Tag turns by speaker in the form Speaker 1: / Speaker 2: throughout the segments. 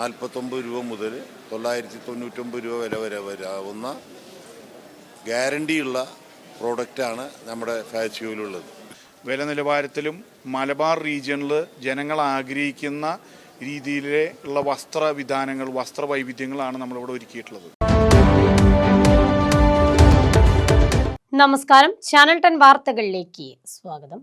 Speaker 1: നാൽപ്പത്തൊമ്പത് രൂപ മുതൽ തൊള്ളായിരത്തി തൊണ്ണൂറ്റൊമ്പത് രൂപ വില വരെ വരാവുന്ന ഗ്യാരണ്ടിയുള്ള പ്രോഡക്റ്റാണ് നമ്മുടെ ഫാച്ചുവിലുള്ളത്
Speaker 2: വില നിലവാരത്തിലും മലബാർ റീജിയണിൽ ജനങ്ങൾ ആഗ്രഹിക്കുന്ന രീതിയിലെ ഉള്ള വസ്ത്രവിധാനങ്ങൾ വസ്ത്രവൈവിധ്യങ്ങളാണ് നമ്മളിവിടെ ഒരുക്കിയിട്ടുള്ളത്.
Speaker 3: നമസ്കാരം. ചാനൽ ടെൻ വാർത്തകളിലേക്ക് സ്വാഗതം.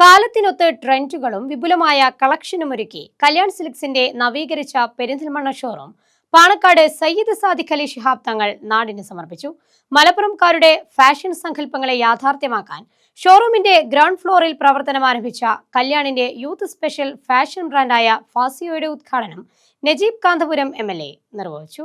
Speaker 3: കാലത്തിനൊത്ത് ട്രെൻഡുകളും വിപുലമായ കളക്ഷനും ഒരുക്കി കല്യാൺ സിൽക്സിന്റെ നവീകരിച്ച പെരിന്തൽമണ്ണ ഷോറൂം. പാണക്കാട് സയ്യിദ് സാദിഖ് അലി ശിഹാബ് തങ്ങൾ നാടിന് സമർപ്പിച്ചു. മലപ്പുറംകാരുടെ ഫാഷൻ സങ്കല്പങ്ങളെ യാഥാർത്ഥ്യമാക്കാൻ ഷോറൂമിന്റെ ഗ്രൗണ്ട് ഫ്ലോറിൽ പ്രവർത്തനം ആരംഭിച്ച കല്യാണിന്റെ യൂത്ത് സ്പെഷ്യൽ ഫാഷൻ ബ്രാൻഡായ ഫാസിയോയുടെ ഉദ്ഘാടനം നജീബ് കാന്തപുരം എം നിർവഹിച്ചു.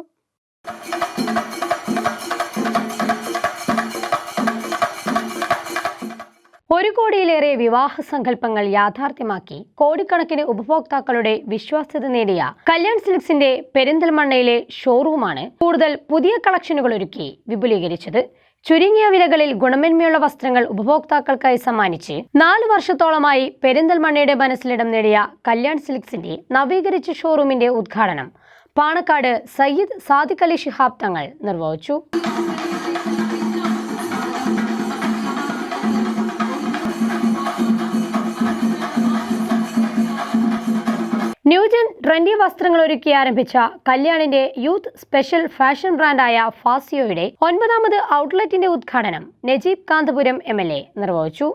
Speaker 3: ഒരു കോടിയിലേറെ വിവാഹ സങ്കല്പങ്ങൾ യാഥാർത്ഥ്യമാക്കി കോടിക്കണക്കിന് ഉപഭോക്താക്കളുടെ വിശ്വാസ്യത നേടിയ കല്യാൺ സിൽക്സിന്റെ പെരിന്തൽമണ്ണയിലെ ഷോറൂമാണ് കൂടുതൽ പുതിയ കളക്ഷനുകൾ ഒരുക്കി വിപുലീകരിച്ചത്. ചുരുങ്ങിയ വിലകളിൽ ഗുണമേന്മയുള്ള വസ്ത്രങ്ങൾ ഉപഭോക്താക്കൾക്കായി സമ്മാനിച്ച് നാല് വർഷത്തോളമായി പെരിന്തൽമണ്ണയുടെ മനസ്സിലിടം നേടിയ കല്യാൺ സിൽക്സിന്റെ നവീകരിച്ച ഷോറൂമിന്റെ ഉദ്ഘാടനം പാണക്കാട് സയ്യിദ് സാദിഖ് അലി ഷിഹാബ് തങ്ങൾ നിർവഹിച്ചു. ട്രെൻഡി വസ്ത്രങ്ങൾ ഒരുക്കി ആരംഭിച്ച കല്യാണിന്റെ യൂത്ത് സ്പെഷ്യൽ ഫാഷൻ ബ്രാൻഡായ ഫാസിയോയുടെ ഒൻപതാമത് ഔട്ട്ലെറ്റിന്റെ ഉദ്ഘാടനം Najeeb Kanthapuram M L A നിർവഹിച്ചു.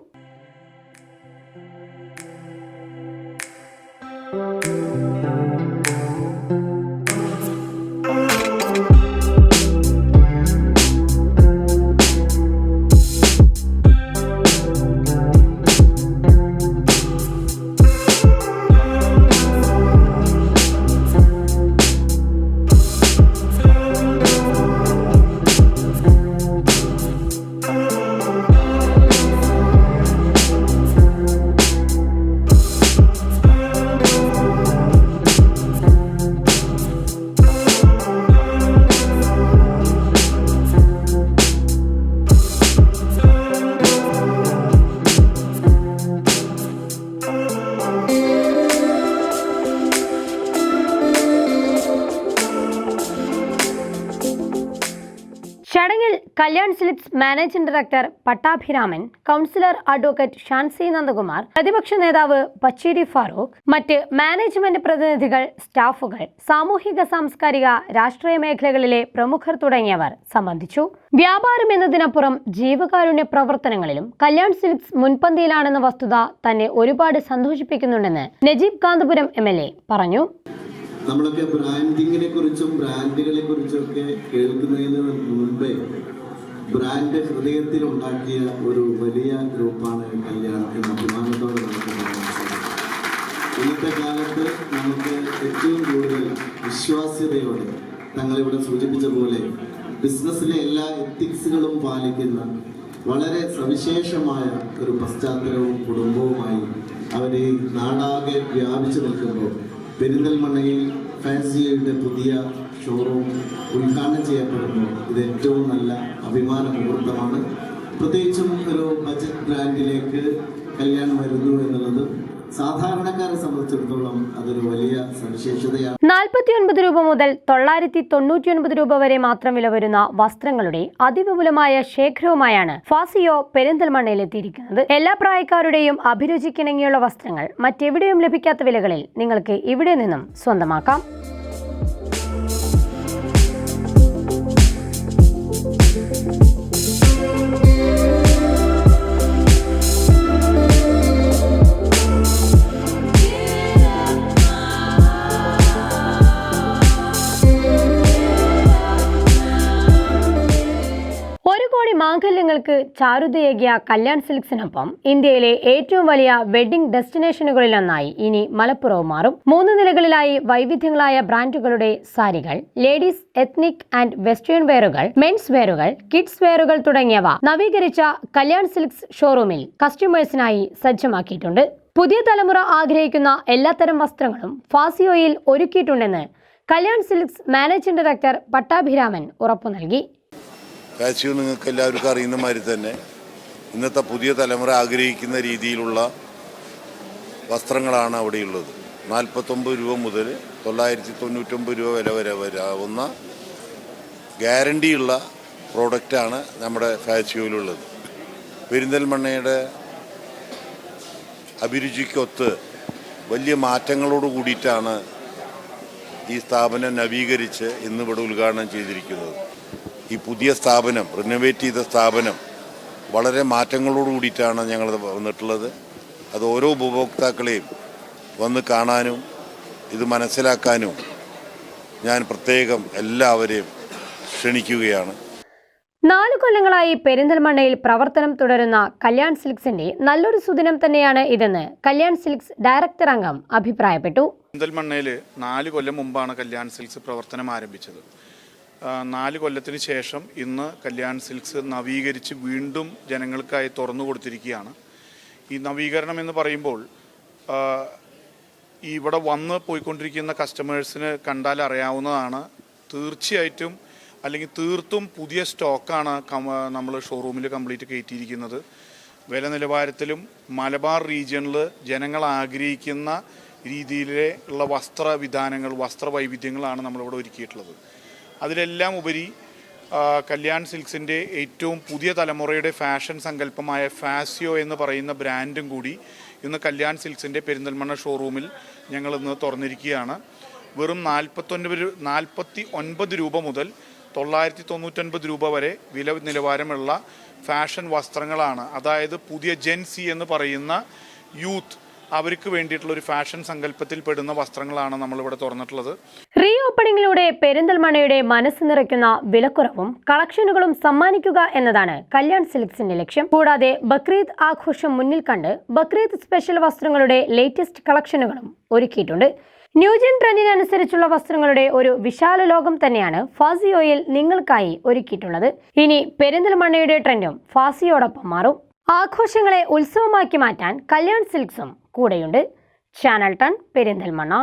Speaker 3: ചടങ്ങിൽ Kalyan Silks managing director Pattabhiraman councillor advocate Shansi Nandakumar പ്രതിപക്ഷ നേതാവ് ബച്ചേരി ഫാറൂഖ് മറ്റ് മാനേജ്മെന്റ് പ്രതിനിധികൾ സ്റ്റാഫുകൾ സാമൂഹിക സാംസ്കാരിക രാഷ്ട്രീയ മേഖലകളിലെ പ്രമുഖർ തുടങ്ങിയവർ സംബന്ധിച്ചു. വ്യാപാരം എന്നതിനപ്പുറം ജീവകാരുണ്യ പ്രവർത്തനങ്ങളിലും കല്യാൺ സിലിപ്സ് മുൻപന്തിയിലാണെന്ന വസ്തുത തന്നെ ഒരുപാട് സന്തോഷിപ്പിക്കുന്നുണ്ടെന്ന് നജീബ് കാന്തപുരം എം പറഞ്ഞു.
Speaker 4: നമ്മളൊക്കെ ബ്രാൻഡിങ്ങിനെ കുറിച്ചും ബ്രാൻഡുകളെ കുറിച്ചും ഒക്കെ കേൾക്കുന്നതിന് മുൻപേ ബ്രാൻഡ് ഹൃദയത്തിൽ ഉണ്ടാക്കിയ ഒരു വലിയ ഗ്രൂപ്പാണ് കല്യാണം എന്ന അഭിമാനത്തോടെ നമുക്ക് ഇന്നത്തെ കാലത്ത് നമുക്ക് ഏറ്റവും കൂടുതൽ വിശ്വാസ്യതയോടെ തങ്ങളിവിടെ സൂചിപ്പിച്ച പോലെ ബിസിനസ്സിലെ എല്ലാ എത്തിക്സുകളും പാലിക്കുന്ന വളരെ സവിശേഷമായ ഒരു പശ്ചാത്തലവും കുടുംബവുമായി അവർ നാടാകെ വ്യാപിച്ചു നിൽക്കുമ്പോൾ പെരിന്തൽമണ്ണയിൽ ഫാൻസിയുടെ പുതിയ ഷോറൂം ഉദ്ഘാടനം ചെയ്യപ്പെടുമ്പോൾ ഇത് ഏറ്റവും നല്ല അഭിമാന മുഹൂർത്തമാണ്. പ്രത്യേകിച്ചും ഒരു ബജറ്റ് ബ്രാൻഡിലേക്ക് കല്യാണം വരുന്നു എന്നുള്ളത് സാധാരണക്കാരെ സംബന്ധിച്ചിടത്തോളം അതൊരു വലിയ സവിശേഷതയാണ്.
Speaker 3: നാൽപ്പത്തിയൊൻപത് രൂപ മുതൽ തൊള്ളായിരത്തി തൊണ്ണൂറ്റിയൊൻപത് രൂപ വരെ മാത്രം വില വരുന്ന വസ്ത്രങ്ങളുടെ അതിവിപുലമായ ശേഖരവുമായാണ് ഫാസിയോ പെരിന്തൽമണ്ണയിൽ എത്തിയിരിക്കുന്നത്. എല്ലാ പ്രായക്കാരുടെയും അഭിരുചിക്കിണങ്ങിയുള്ള വസ്ത്രങ്ങൾ മറ്റെവിടെയും ലഭിക്കാത്ത വിലകളിൽ നിങ്ങൾക്ക് ഇവിടെ നിന്നും സ്വന്തമാക്കാം. മാംഗല്യങ്ങൾക്ക് ചാരുതയേകിയ കല്യാൺ സിൽക്സിനൊപ്പം ഇന്ത്യയിലെ ഏറ്റവും വലിയ വെഡിംഗ് ഡെസ്റ്റിനേഷനുകളിലൊന്നായി ഇനി മലപ്പുറവും മാറും. മൂന്ന് നിലകളിലായി വൈവിധ്യങ്ങളായ ബ്രാൻഡുകളുടെ സാരികൾ ലേഡീസ് എത്നിക് ആൻഡ് വെസ്റ്റേൺ വെയറുകൾ മെൻസ് വെയറുകൾ കിഡ്സ് വെയറുകൾ തുടങ്ങിയവ നവീകരിച്ച കല്യാൺ സിൽക്സ് ഷോറൂമിൽ കസ്റ്റമേഴ്സിനായി സജ്ജമാക്കിയിട്ടുണ്ട്. പുതിയ തലമുറ ആഗ്രഹിക്കുന്ന എല്ലാത്തരം വസ്ത്രങ്ങളും ഫാസിയോയിൽ ഒരുക്കിയിട്ടുണ്ടെന്ന് കല്യാൺ സിൽക്സ് മാനേജിംഗ് ഡയറക്ടർ പട്ടാഭിരാമൻ ഉറപ്പു നൽകി
Speaker 1: ഫാച്ചിയോ നിങ്ങൾക്ക് എല്ലാവർക്കും അറിയുന്ന മാതിരി തന്നെ ഇന്നത്തെ പുതിയ തലമുറ ആഗ്രഹിക്കുന്ന രീതിയിലുള്ള വസ്ത്രങ്ങളാണ് അവിടെയുള്ളത്. നാൽപ്പത്തൊമ്പത് രൂപ മുതൽ തൊള്ളായിരത്തി തൊണ്ണൂറ്റൊമ്പത് രൂപ വില വരെ വരാവുന്ന ഗ്യാരണ്ടിയുള്ള പ്രോഡക്റ്റാണ് നമ്മുടെ ഫാച്ചുവിലുള്ളത് പെരിന്തൽമണ്ണയുടെ അഭിരുചിക്കൊത്ത് വലിയ മാറ്റങ്ങളോട് കൂടിയിട്ടാണ് ഈ സ്ഥാപനം നവീകരിച്ച് ഇന്നിവിടെ ഉദ്ഘാടനം ചെയ്തിരിക്കുന്നത്. ഈ പുതിയ സ്ഥാപനം റിനോവേറ്റ് ചെയ്ത സ്ഥാപനം വളരെ മാറ്റങ്ങളോട് കൂടിയിട്ടാണ് ഞങ്ങൾ വന്നിട്ടുള്ളത്. അത് ഓരോ ഉപഭോക്താക്കളെയും വന്ന് കാണാനും ഇത് മനസ്സിലാക്കാനും ഞാൻ പ്രത്യേകം എല്ലാവരെയും ക്ഷണിക്കുകയാണ്.
Speaker 3: നാലു കൊല്ലങ്ങളായി പെരിന്തൽമണ്ണയിൽ പ്രവർത്തനം തുടരുന്ന കല്യാൺ സിൽക്സിന്റെ നല്ലൊരു സുദിനം തന്നെയാണ് ഇതെന്ന് കല്യാൺ സിൽക്സ് ഡയറക്ടർ അംഗം അഭിപ്രായപ്പെട്ടു.
Speaker 2: പെരിന്തൽമണ്ണയിൽ നാല് കൊല്ലം മുമ്പാണ് കല്യാൺ സിൽക്സ് പ്രവർത്തനം ആരംഭിച്ചത്. നാല് കൊല്ലത്തിന് ശേഷം ഇന്ന് കല്യാൺ സിൽക്സ് നവീകരിച്ച് വീണ്ടും ജനങ്ങൾക്കായി തുറന്നു കൊടുത്തിരിക്കുകയാണ്. ഈ നവീകരണം എന്ന് പറയുമ്പോൾ ഇവിടെ വന്ന് പോയിക്കൊണ്ടിരിക്കുന്ന കസ്റ്റമേഴ്സിന് കണ്ടാൽ അറിയാവുന്നതാണ്. തീർച്ചയായിട്ടും അല്ലെങ്കിൽ തീർത്തും പുതിയ സ്റ്റോക്കാണ് നമ്മൾ ഷോറൂമിൽ കംപ്ലീറ്റ് കയറ്റിയിരിക്കുന്നത്. വില നിലവാരത്തിലും മലബാർ റീജിയണിൽ ജനങ്ങൾ ആഗ്രഹിക്കുന്ന രീതിയിലുള്ള വസ്ത്രവിധാനങ്ങൾ വസ്ത്രവൈവിധ്യങ്ങളാണ് നമ്മളിവിടെ ഒരുക്കിയിട്ടുള്ളത്. അതിലെല്ലാം ഉപരി കല്യാൺ സിൽക്സിന്റെ ഏറ്റവും പുതിയ തലമുറയുടെ ഫാഷൻ സങ്കല്പമായ ഫാസിയോ എന്ന് പറയുന്ന ബ്രാൻഡും കൂടി ഇന്ന് കല്യാൺ സിൽക്സിന്റെ പെരിന്തൽമണ്ണ ഷോറൂമിൽ ഞങ്ങൾ ഇന്ന് തുറന്നിരിക്കുകയാണ്. വെറും നാൽപ്പത്തൊൻപത് നാൽപ്പത്തി ഒൻപത് രൂപ മുതൽ തൊള്ളായിരത്തി തൊണ്ണൂറ്റൊൻപത് രൂപ വരെ വില നിലവാരമുള്ള ഫാഷൻ വസ്ത്രങ്ങളാണ്. അതായത് പുതിയ ജെൻസി എന്ന് പറയുന്ന യൂത്ത് അവർക്ക് വേണ്ടിയിട്ടുള്ള ഒരു ഫാഷൻ സങ്കല്പത്തിൽ പെടുന്ന വസ്ത്രങ്ങളാണ് നമ്മളിവിടെ തുറന്നിട്ടുള്ളത്.
Speaker 3: ഓപ്പണിംഗിലൂടെ പെരിന്തൽമണയുടെ മനസ്സ് നിറയ്ക്കുന്ന വിലക്കുറവും കളക്ഷനുകളും സമ്മാനിക്കുക എന്നതാണ് കല്യാൺ സിൽക്സിന്റെ ലക്ഷ്യം. കൂടാതെ ബക്രീദ് ആഘോഷം മുന്നിൽ കണ്ട് ബക്രീദ് സ്പെഷ്യൽ വസ്ത്രങ്ങളുടെ ലേറ്റസ്റ്റ് കളക്ഷനുകളും ഒരുക്കിയിട്ടുണ്ട്. ന്യൂജൻ ട്രെൻഡിനനുസരിച്ചുള്ള വസ്ത്രങ്ങളുടെ ഒരു വിശാല ലോകം തന്നെയാണ് ഫാസിയോയിൽ നിങ്ങൾക്കായി ഒരുക്കിയിട്ടുള്ളത്. ഇനി പെരിന്തൽമണ്ണയുടെ ട്രെൻഡും ഫാസിയോടൊപ്പം മാറും. ആഘോഷങ്ങളെ ഉത്സവമാക്കി മാറ്റാൻ കല്യാൺ സിൽക്സും കൂടെയുണ്ട്. ചാനൽ ടൺ പെരിന്തൽമണ്ണ.